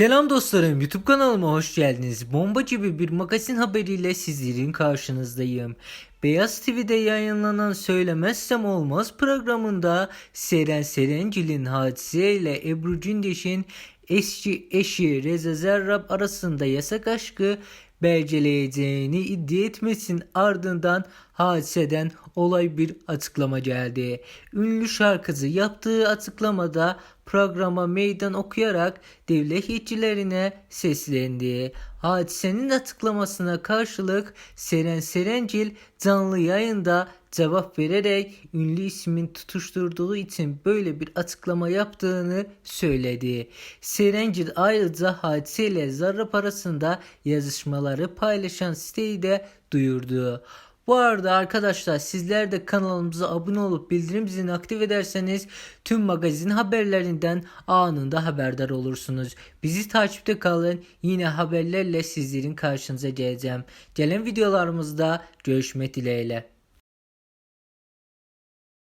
Selam dostlarım YouTube kanalıma hoş geldiniz. Bomba gibi bir magazin haberiyle sizlerin karşınızdayım. Beyaz TV'de yayınlanan Söylemezsem Olmaz programında Seren Serencil'in hadiseyle Ebru Gündeş'in eski eşi Reza Zerrab arasında yasak aşkı belgeleyeceğini iddia etmesinin ardından hadiseden olay bir açıklama geldi. Ünlü şarkıcı yaptığı açıklamada programa meydan okuyarak devlet yetkililerine seslendi. Hadisenin açıklamasına karşılık Seren Serencil canlı yayında cevap vererek ünlü ismin tutuşturduğu için böyle bir açıklama yaptığını söyledi. Serencil ayrıca hadiseyle zarra arasında yazışmaları paylaşan siteyi de duyurdu. Bu arada arkadaşlar sizler de kanalımıza abone olup bildirim zilini aktif ederseniz tüm magazin haberlerinden anında haberdar olursunuz. Bizi takipte kalın. Yine haberlerle sizlerin karşınıza geleceğim. Gelen videolarımızda görüşmek dileğiyle.